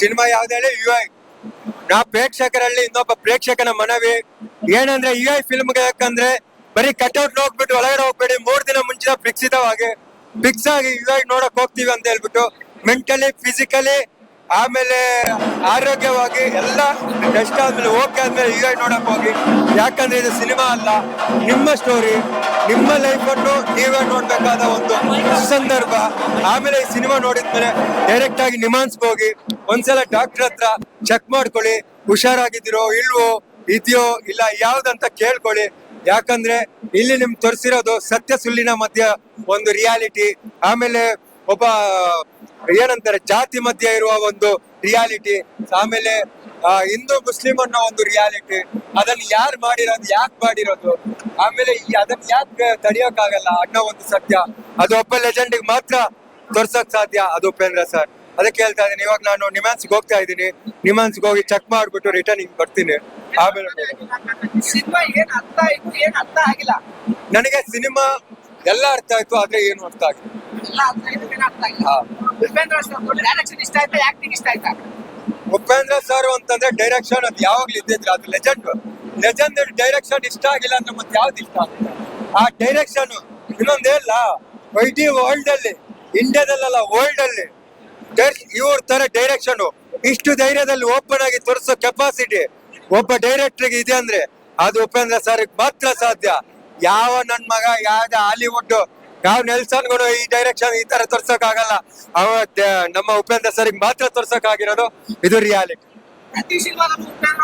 Cinema ಹೇಳಿ? You I ನಾ ಪ್ರೇಕ್ಷಕರಲ್ಲಿ ಇನ್ನೊಬ್ಬ ಪ್ರೇಕ್ಷಕನ ಮನವಿ. ಏನಂದ್ರೆ ಯು ಐ ಫಿಲ್ಮ್ ಯಾಕಂದ್ರೆ ಬರೀ ಕಟ್ಔಟ್ ಹೋಗ್ಬಿಟ್ಟು ಒಳಗಡೆ ಹೋಗ್ಬೇಡಿ. ಮೂರ್ ದಿನ ಮುಂಚಿನ ಫಿಕ್ಸಿತವಾಗಿ ಫಿಕ್ಸ್ ಆಗಿ ಯು ಐ ನೋಡಕ್ ಹೋಗ್ತೀವಿ ಅಂತ ಹೇಳ್ಬಿಟ್ಟು ಮೆಂಟಲಿ ಫಿಸಿಕಲಿ ಆಮೇಲೆ ಆರೋಗ್ಯವಾಗಿ ಎಲ್ಲ ಟೆಸ್ಟ್ ಆದ್ಮೇಲೆ ಓಕೆ ಆದ್ಮೇಲೆ ಯು ಐ ನೋಡಕ್ ಹೋಗಿ. ಯಾಕಂದ್ರೆ ಇದು ಸಿನಿಮಾ ಅಲ್ಲ. ನಿಮ್ಮ ಸ್ಟೋರಿ ನಿಮ್ಮ ಲೈಫ್ ಅನ್ನು ನೀವೇ ನೋಡ್ಬೇಕಾದ ಒಂದು ಸಂದರ್ಭ. ಆಮೇಲೆ ಈ ಸಿನಿಮಾ ನೋಡಿದ್ಮೇಲೆ ಡೈರೆಕ್ಟ್ ಆಗಿ ನಿಮಾನ್ಸ್ಗೆ ಹೋಗಿ. ಒಂದ್ಸಲ ಡಾಕ್ಟರ್ ಹತ್ರ ಚೆಕ್ ಮಾಡ್ಕೊಳ್ಳಿ, ಹುಷಾರಾಗಿದ್ದೀರೋ ಇಲ್ವೋ, ಇದೆಯೋ, ಇಲ್ಲ ಯಾವ್ದಂತ ಕೇಳ್ಕೊಳ್ಳಿ. ಯಾಕಂದ್ರೆ ಇಲ್ಲಿ ನಿಮ್ ತೋರಿಸಿರೋದು ಸತ್ಯ ಸುಳ್ಳಿನ ಮಧ್ಯ ಒಂದು ರಿಯಾಲಿಟಿ ಆಮೇಲೆ ಒಬ್ಬ, ಏನಂತಾರೆ, ಜಾತಿ ಮಧ್ಯ ಇರುವ ಒಂದು ರಿಯಾಲಿಟಿ ಆಮೇಲೆ ಹಿಂದೂ ಮುಸ್ಲಿಂ ಅನ್ನೋ ಒಂದು ರಿಯಾಲಿಟಿ ಅದನ್ನ ಯಾರು ಮಾಡಿರೋದು, ಯಾಕೆ ಮಾಡಿರೋದು? ಆಮೇಲೆ ಅದನ್ನ ಯಾಕೆ ತಡಿಯೋಕಾಗಲ್ಲ ಅನ್ನೋ ಒಂದು ಸತ್ಯ. ಅದು ಒಬ್ಬ ಲೆಜೆಂಡ್ ಮಾತ್ರ ತೋರ್ಸಕ್ ಸಾಧ್ಯ, ಅದು ಉಪೇಂದ್ರ ಸರ್. ಅದಕ್ಕೆ ಹೇಳ್ತಾ ಇದ್ದೀನಿ ಇವಾಗ ನಾನು ನಿಮಾನ್ಸ್ಗೆ ಹೋಗ್ತಾ ಇದ್ದೀನಿ. ನಿಮಾನ್ಸ್ಗೆ ಹೋಗಿ ಚೆಕ್ ಮಾಡ್ಬಿಟ್ಟು ರಿಟರ್ನ್ ಹಿಂಗ್ ಬರ್ತೀನಿ ಆಮೇಲೆ ಸಿನಿಮಾ ಏನ್ ಅರ್ಥ ಆಯ್ತು ಏನ್ ಅರ್ಥ ಆಗಿಲ್ಲ? ನನಗೆ ಸಿನಿಮಾ ಎಲ್ಲ ಅರ್ಥ ಆಯ್ತು ಆದ್ರೆ ಏನು ಅರ್ಥ ಆಗಿಲ್ಲ. ಎಲ್ಲ ಅರ್ಥ ಆಯ್ತು ಏನ್ ಅರ್ಥ ಆಗಿಲ್ಲ? ಹಾ. ಉಪೇಂದ್ರ ಸರ್ ಡೈರೆಕ್ಷನ್ ಇಷ್ಟ ಆಯ್ತಾ ಆಕ್ಟಿಂಗ್ ಇಷ್ಟ ಆಯ್ತಾ? ಉಪೇಂದ್ರ ಸರ್ ಅಂತಂದ್ರೆ ಡೈರೆಕ್ಷನ್ ಅದು ಯಾವಾಗ್ಲೂ ಇದ್ದಿದ್ರೆ ಅದು ಲೆಜೆಂಡ್ ಲೆಜೆಂಡ್ ಡೈರೆಕ್ಷನ್ ಇಷ್ಟ ಆಗಿಲ್ಲ ಅಂದ್ರೆ ಮತ್ತೆ ಯಾವ್ದು ಇಷ್ಟ ಆಗಿಲ್ಲ ಆ ಡೈರೆಕ್ಷನ್ ಇನ್ನೊಂದೇ ಇಲ್ಲ ಇಡೀ ವರ್ಲ್ಡ್ ಅಲ್ಲಿ ಇಂಡಿಯಾದಲ್ಲ ವರ್ಲ್ಡ್ ಅಲ್ಲಿ. ಇವ್ರ ತರ ಡೈರೆಕ್ಷನ್ ಇಷ್ಟು ಧೈರ್ಯದಲ್ಲಿ ಓಪನ್ ಆಗಿ ತೋರಿಸೋ ಕೆಪಾಸಿಟಿ ಒಬ್ಬ ಡೈರೆಕ್ಟರ್ಗೆ ಇದೆ ಅಂದ್ರೆ ಅದು ಉಪೇಂದ್ರ ಸರ್ ಮಾತ್ರ ಸಾಧ್ಯ. ಯಾವ ನನ್ ಮಗ ಯಾವ ಹಾಲಿವುಡ್ ಯಾವ ನೆಲ್ಸನ್ ನೆಲ್ಸನ್ಗಳು ಈ ಡೈರೆಕ್ಷನ್ ಈ ತರ ತೋರ್ಸಕ್ ಆಗಲ್ಲ ಅವ ನಮ್ಮ ಉಪೇಂದ್ರ ಸರ್ ಮಾತ್ರ ತೋರ್ಸಕ್ ಆಗಿರೋದು ಇದು ರಿಯಾಲಿಟಿ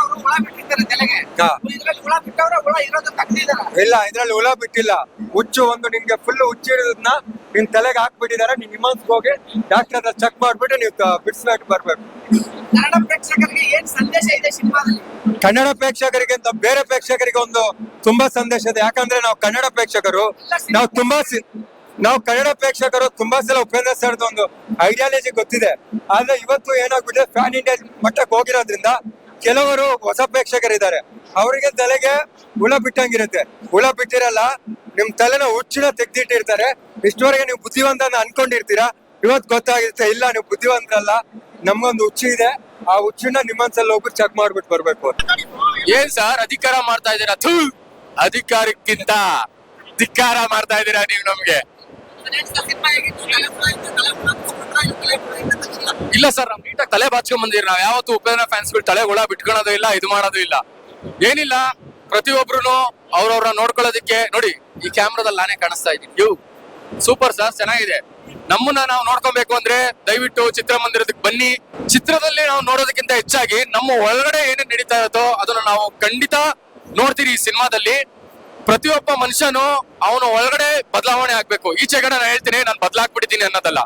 ಅವರು ಹುಳ ಬಿಟ್ಟಿದ್ದಾರೆ ತಲೆಗೆ. ಇದ್ರಲ್ಲಿ ಹುಳ ಬಿಟ್ಟವ್ರೆ ಹುಳ ಇರೋದು ತೆಗ್ದಿದಾರ ಇಲ್ಲ ಇದ್ರಲ್ಲಿ ಹುಳ ಬಿಟ್ಟಿಲ್ಲ. ಹುಚ್ಚು ಒಂದು ನಿಮ್ಗೆ ಫುಲ್ ಹುಚ್ಚಿರೋದನ್ನ ನಿಮ್ ತಲೆಗೆ ಹಾಕ್ಬಿಟ್ಟಿದಾರೆ ನೀವು ನಿಮ್ಮನ್ಸ್ಗೆ ಹೋಗಿ ಡಾಕ್ಟರ್ ಹತ್ರ ಚೆಕ್ ಮಾಡ್ಬಿಟ್ಟು ನೀವು ಬಿಡಿಸ್ಬೇಕು ಬರ್ಬೇಕು. ಕನ್ನಡ ಪ್ರೇಕ್ಷಕರಿಗೆ ಏನ್ ಸಂದೇಶ ಇದೆ ಸಿನಿಮಾದಲ್ಲಿ? ಕನ್ನಡ ಪ್ರೇಕ್ಷಕರಿಗಿಂತ ಬೇರೆ ಪ್ರೇಕ್ಷಕರಿಗೆ ಒಂದು ತುಂಬಾ ಸಂದೇಶ ಇದೆ. ಯಾಕಂದ್ರೆ ನಾವು ಕನ್ನಡ ಪ್ರೇಕ್ಷಕರು ನಾವು ತುಂಬಾ ನಾವು ಕನ್ನಡ ಪ್ರೇಕ್ಷಕರು ತುಂಬಾ ಸಲ ಉಪೇಂದ್ರ ಸರ್ದು ಒಂದು ಐಡಿಯಾಲಜಿ ಗೊತ್ತಿದೆ. ಆದ್ರೆ ಇವತ್ತು ಏನಾಗ್ಬಿಟ್ಟಿದೆ? ಫ್ಯಾನ್ ಇಂಡಿಯಾ ಮಟ್ಟಕ್ಕೆ ಹೋಗಿರೋದ್ರಿಂದ ಕೆಲವರು ಹೊಸ ಪ್ರೇಕ್ಷಕರಿದ್ದಾರೆ. ಅವರಿಗೆ ತಲೆಗೆ ಹುಳ ಬಿಟ್ಟಂಗಿರುತ್ತೆ. ಹುಳ ಬಿಟ್ಟಿರಲ್ಲ, ನಿಮ್ ತಲೆನ ಹುಚ್ಚಿನ ತೆಗ್ದಿಟ್ಟಿರ್ತಾರೆ. ಇಷ್ಟವರೆಗೆ ನೀವು ಬುದ್ಧಿವಂತ ಅನ್ಕೊಂಡಿರ್ತೀರಾ? ಇವತ್ತು ಗೊತ್ತಾಗಿರುತ್ತೆ ಇಲ್ಲ, ನೀವು ಬುದ್ಧಿವಂತರಲ್ಲ. ನಮ್ಗೊಂದು ಹುಚ್ಚು ಇದೆ. ಆ ಹುಚ್ಚನ್ನ ನಿಮ್ಮನ್ಸಲ್ಲಿ ಹೋಗ್ಬಿಟ್ಟು ಚೆಕ್ ಮಾಡ್ಬಿಟ್ಟು ಬರ್ಬೇಕು ಏನ್ ಸರ್? ಅಧಿಕಾರ ಮಾಡ್ತಾ ಇದ್ದೀರಾ? ಅಧಿಕಾರಕ್ಕಿಂತ ಅಧಿಕಾರ ಮಾಡ್ತಾ ಇದ್ದೀರಾ ನೀವು ನಮ್ಗೆ? ಇಲ್ಲ, ಸರ್ ನಾವು ನೀಟಾಗಿ ತಲೆ ಬಾಚ್ಕೊಂಡ್ ನಾವು. ನಾವ್ ಯಾವತ್ತು ಉಪೇಂದ್ರ ಫ್ಯಾನ್ಸ್ಗಳು ತಲೆ ಒಳ ಬಿಟ್ಕೊಳೋದು ಇಲ್ಲ ಇದು ಮಾಡೋದು ಇಲ್ಲ. ಏನಿಲ್ಲ ಪ್ರತಿಯೊಬ್ರು ಅವ್ರವ್ರ ನೋಡ್ಕೊಳ್ಳೋದಕ್ಕೆ ನೋಡಿ ಈ ಕ್ಯಾಮ್ರಾದಲ್ಲಿ ನಾನೇ ಕಾಣಿಸ್ತಾ ಇದ್ದೀನಿ. ಯು ಸೂಪರ್ ಸರ್ ಚೆನ್ನಾಗಿದೆ. ನಮ್ಮನ್ನ ನಾವು ನೋಡ್ಕೊಬೇಕು ಅಂದ್ರೆ ದಯವಿಟ್ಟು ಚಿತ್ರಮಂದಿರದಕ್ಕೆ ಬನ್ನಿ. ಚಿತ್ರದಲ್ಲಿ ನಾವು ನೋಡೋದಕ್ಕಿಂತ ಹೆಚ್ಚಾಗಿ ನಮ್ಮ ಒಳಗಡೆ ಏನೇನ್ ನಡೀತಾ ಇರುತ್ತೋ ಅದನ್ನ ನಾವು ಖಂಡಿತ ನೋಡ್ತೀರಿ ಈ ಸಿನಿಮಾದಲ್ಲಿ. ಪ್ರತಿಯೊಬ್ಬ ಮನುಷ್ಯನು ಅವನು ಒಳಗಡೆ ಬದಲಾವಣೆ ಆಗ್ಬೇಕು. ಈಚೆಗಡೆ ನಾನು ಹೇಳ್ತೀನಿ, ನಾನು ಬದಲಾಗ್ಬಿಟ್ಟಿದ್ದೀನಿ ಅನ್ನೋದಲ್ಲ.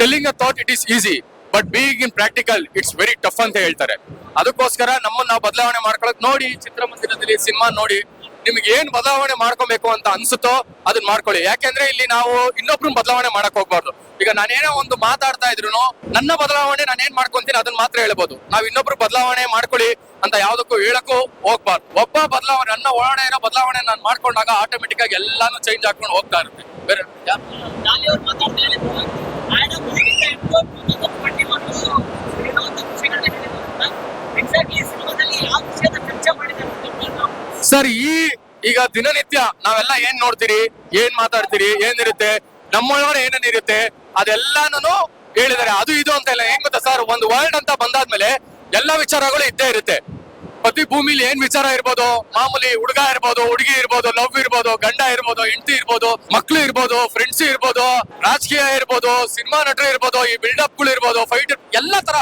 Telling a thought it is easy but being in practical it's very tough ಅಂತ ಹೇಳ್ತಾರೆ. ಅದಕ್ಕೋಸ್ಕರ ನಮ್ಮನ್ನ ನಾವು ಬದಲಾವಣೆ ಮಾಡ್ಕೊಳಕ್ ನೋಡಿ, ಚಿತ್ರಮಂದಿರದಲ್ಲಿ ಸಿನಿಮಾ ನೋಡಿ, ನಿಮ್ಗೆ ಏನ್ ಬದಲಾವಣೆ ಮಾಡ್ಕೊಬೇಕು ಅಂತ ಅನ್ಸುತ್ತೋ ಅದನ್ನ ಮಾಡ್ಕೊಳ್ಳಿ. ಯಾಕೆಂದ್ರೆ ಇಲ್ಲಿ ನಾವು ಇನ್ನೊಬ್ರನ್ನ ಬದಲಾವಣೆ ಮಾಡಕ್ ಹೋಗ್ಬಾರ್ದು. ಈಗ ನಾನೇನೋ ಒಂದು ಮಾತಾಡ್ತಾ ಇದ್ರು ನನ್ನ ಬದಲಾವಣೆ ನಾನು ಏನ್ ಮಾಡ್ಕೊಂತೀನಿ ಅದನ್ನ ಮಾತ್ರ ಹೇಳ್ಬೋದು. ನಾವ್ ಇನ್ನೊಬ್ರು ಬದಲಾವಣೆ ಮಾಡ್ಕೊಳ್ಳಿ ಅಂತ ಯಾವ್ದಕ್ಕೂ ಹೇಳಕ್ಕೂ ಹೋಗ್ಬಾರ್ದು. ಒಬ್ಬ ಬದಲಾವಣೆ ನನ್ನ ಒಳಗಡೆ ಏನೋ ಬದಲಾವಣೆ ನಾನು ಮಾಡ್ಕೊಂಡಾಗ ಆಟೋಮೆಟಿಕ್ ಆಗಿ ಎಲ್ಲಾನು ಚೇಂಜ್ ಹಾಕೊಂಡು ಹೋಗ್ತಾ ಇರುತ್ತೆ. ಬೇರೆ. ಸರ್ ಈ ಈಗ ದಿನನಿತ್ಯ ನಾವೆಲ್ಲ ಏನ್ ನೋಡ್ತೀರಿ ಏನ್ ಮಾತಾಡ್ತೀರಿ ಏನಿರುತ್ತೆ? ನಮ್ಮೊಳಗಡೆ ಏನೇನು ಇರುತ್ತೆ ಅದೆಲ್ಲಾನು ಹೇಳಿದ್ದಾರೆ. ಅದು ಇದು ಅಂತ ಇಲ್ಲ. ಏನ್ ಗೊತ್ತಾ ಸರ್ ಒಂದು ವರ್ಲ್ಡ್ ಅಂತ ಬಂದಾದ್ಮೇಲೆ ಎಲ್ಲ ವಿಚಾರಗಳು ಇದ್ದೇ ಇರುತ್ತೆ. ಪ್ರತಿ ಭೂಮಿಲಿ ಏನ್ ವಿಚಾರ ಇರ್ಬೋದು? ಮಾಮೂಲಿ ಹುಡುಗ ಇರ್ಬೋದು, ಹುಡುಗಿ ಇರ್ಬೋದು ಲವ್ ಇರ್ಬೋದು, ಗಂಡ ಇರ್ಬೋದು, ಹೆಂಡತಿ ಇರ್ಬೋದು, ಮಕ್ಳು ಇರ್ಬೋದು ಫ್ರೆಂಡ್ಸ್ ಇರ್ಬೋದು, ರಾಜಕೀಯ ಇರ್ಬೋದು, ಸಿನಿಮಾ ನಟರು ಇರ್ಬೋದು, ಈ ಬಿಲ್ಡಪ್ಗಳು ಇರ್ಬೋದು ಫೈಟ್ ಎಲ್ಲಾ ತರ,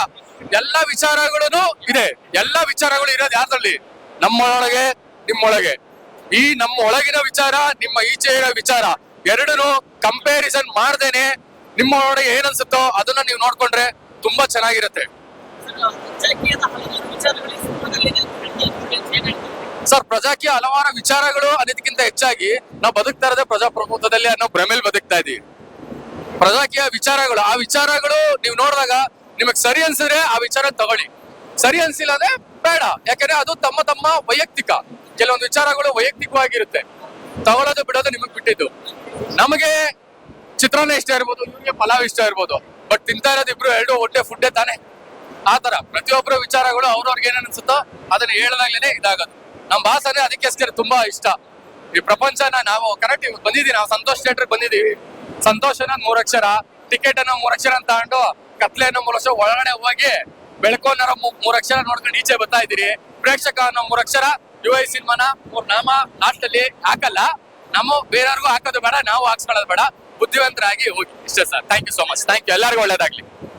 ಎಲ್ಲಾ ವಿಚಾರಗಳು ಇದೆ. ಎಲ್ಲಾ ವಿಚಾರಗಳು ಇರೋದು ಯಾವ್ದ್ರಲ್ಲಿ ನಮ್ಮೊಳಗೆ, ನಿಮ್ಮೊಳಗೆ. ಈ ನಮ್ಮ ಒಳಗಿನ ವಿಚಾರ, ನಿಮ್ಮ ಈಚೆ ವಿಚಾರ. ಎರಡನ್ನು ಕಂಪ್ಯಾರಿಸನ್ ಮಾಡ್ದೇನೆ ನಿಮ್ಮ ಒಳಗೆ ಏನ್ ಅನ್ಸುತ್ತೋ ಅದನ್ನ ನೀವು ನೋಡ್ಕೊಂಡ್ರೆ ತುಂಬಾ ಚೆನ್ನಾಗಿರುತ್ತೆ? ಸರ್, ಪ್ರಜಾಕೀಯ ಹಲವಾರು ವಿಚಾರಗಳು ಅನ್ನೋದಕ್ಕಿಂತ ಹೆಚ್ಚಾಗಿ ನಾವು ಬದುಕ್ತಾ ಇರೋದೇ ಪ್ರಜಾಪ್ರಭುತ್ವದಲ್ಲಿ ಅನ್ನೋ ಭ್ರಮೆಲ್ ಬದುಕ್ತಾ ಇದೀವಿ. ಪ್ರಜಾಕೀಯ ವಿಚಾರಗಳು, ಆ ವಿಚಾರಗಳು ನೀವು ನೋಡಿದಾಗ ನಿಮಗೆ ಸರಿ ಅನ್ಸಿದ್ರೆ ಆ ವಿಚಾರ ತಗೊಳ್ಳಿ. ಸರಿ ಅನ್ಸಿಲ್ಲ ಅಂದ್ರೆ ಬೇಡ. ಯಾಕಂದ್ರೆ ಅದು ತಮ್ಮ ತಮ್ಮ ವೈಯಕ್ತಿಕ. ಕೆಲವೊಂದು ವಿಚಾರಗಳು ವೈಯಕ್ತಿಕವಾಗಿರುತ್ತೆ. ತಗೊಳ್ಳೋದು ಬಿಡೋದು ನಿಮಗ್ ಬಿಟ್ಟಿದ್ದು. ನಮಗೆ ಚಿತ್ರಾನ್ನ ಇಷ್ಟ ಇರ್ಬೋದು, ಇವ್ರಿಗೆ ಪಲಾವ್ ಇಷ್ಟ ಇರ್ಬೋದು ಬಟ್ ತಿಂತಾ ಇರೋದು ಇಬ್ರು ಎರಡು ಒಟ್ಟೆ ಫುಡ್ಡೇ ತಾನೆ. ಆ ತರ ಪ್ರತಿಯೊಬ್ಬರ ವಿಚಾರಗಳು ಅವ್ರವ್ರಿಗೆ ಏನೇನ್ ಅನ್ಸುತ್ತೋ ಅದನ್ನ ಹೇಳದಾಗ್ಲೇನೆ ಇದಾಗೋದು. ನಮ್ ಬಾಸ್ ಅಂದ್ರೆ ಅದಕ್ಕೋಸ್ಕರ ತುಂಬಾ ಇಷ್ಟ. ಈ ಪ್ರಪಂಚನ ನಾವು ಕರೆಕ್ಟ್ ಬಂದಿದೀವಿ ನಾವು ಸಂತೋಷ್ ಥಿಯೇಟರ್ ಬಂದಿದೀವಿ ಸಂತೋಷ ಅನ್ನೋದು ಮೂರಕ್ಷರ ಟಿಕೆಟ್ ಅನ್ನೋ ಮೂರಕ್ಷರ ಅಂತ ತಗೊಂಡು ಕತ್ಲೆ ಅನ್ನೋ ಮೂರಕ್ಷರ ಒಳಗಡೆ ಹೋಗಿ ಬೆಳಕು ಅನ್ನೋ ಮೂರಕ್ಷರ ನೋಡ್ಕೊಂಡು ಈಚೆ ಬರ್ತಾ ಇದ್ದೀರಿ. ಪ್ರೇಕ್ಷಕ ಅನ್ನೋ ಮೂರಕ್ಷರ ಐ ಸಿನಿಮಾನ ಅವ್ರ ನಾಮ ಲಾಸ್ಟ್ ಅಲ್ಲಿ ಹಾಕಲ್ಲ. ನಮ್ಮ ಬೇರೆಯವ್ರಿಗೂ ಹಾಕೋದು ಬೇಡ, ನಾವು ಹಾಕ್ಸ್ಕೊಳ್ಳೋದು ಬೇಡ. ಬುದ್ಧಿವಂತರಾಗಿ ಹೋಗಿ. ಇಷ್ಟೇ sir. Thank you so much thank you ಎಲ್ಲರಿಗೂ ಒಳ್ಳೇದಾಗ್ಲಿ.